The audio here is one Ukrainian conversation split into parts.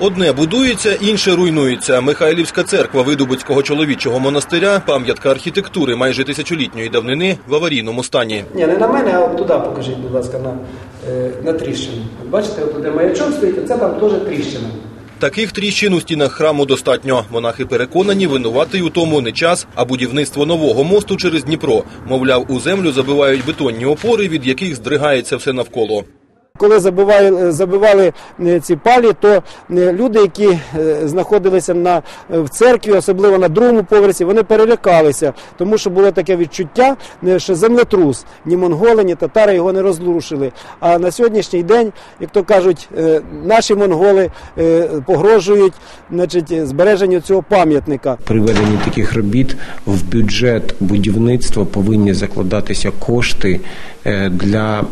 Одне будується, інше руйнується. Михайлівська церква Видубицького чоловічого монастиря, пам'ятка архітектури майже тисячолітньої давнини в аварійному стані. Ні, не на мене, а туди покажіть, будь ласка, на, е, на тріщину. Бачите, от де маячок стоїть, а це там теж тріщина. Таких тріщин у стінах храму достатньо. Монахи переконані, винуватий у тому не час, а будівництво нового мосту через Дніпро. Мовляв, у землю забивають бетонні опори, від яких здригається все навколо. Коли забивали, забивали е, ці палі, то е, люди, які е, знаходилися на, е, в церкві, особливо на другому поверсі, вони перелякалися, тому що було таке відчуття, е, що землетрус, ні монголи, ні татари його не розрушили. А на сьогоднішній день, як то кажуть, е, наші монголи е, погрожують значить, збереженню цього пам'ятника. При веденні таких робіт в бюджет будівництва повинні закладатися кошти е, для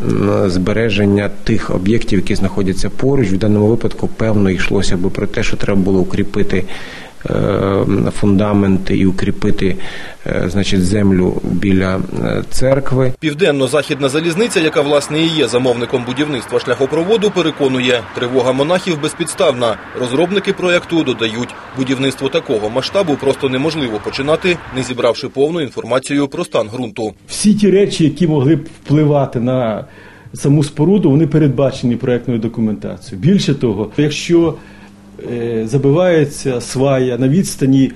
збереження тих об'єктів, які знаходяться поруч. В даному випадку, певно, йшлося би про те, що треба було укріпити е, фундаменти і укріпити е, значить, землю біля е, церкви. Південно-західна залізниця, яка власне і є замовником будівництва шляхопроводу, переконує, тривога монахів безпідставна. Розробники проекту додають, будівництво такого масштабу просто неможливо починати, не зібравши повну інформацію про стан ґрунту. всі ті речі, які могли б впливати на саму споруду, вони передбачені проектною документацією. Більше того, якщо е, забивається свая на відстані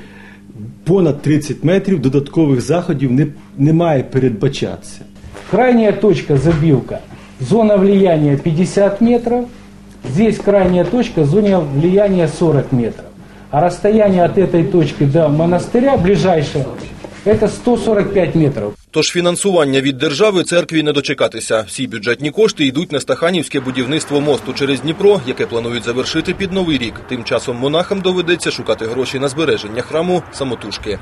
понад 30 метрів, додаткових заходів не, не має передбачатися. Крайняя точка забивка. Зона влияния 50 метров. Здесь крайняя точка, зона влияния 40 метров. А расстояние от этой точки до монастыря ближайшего это 145 метров. Тож фінансування від держави церкві не дочекатися. Всі бюджетні кошти йдуть на стаханівське будівництво мосту через Дніпро, яке планують завершити під новий рік. Тим часом монахам доведеться шукати гроші на збереження храму самотужки.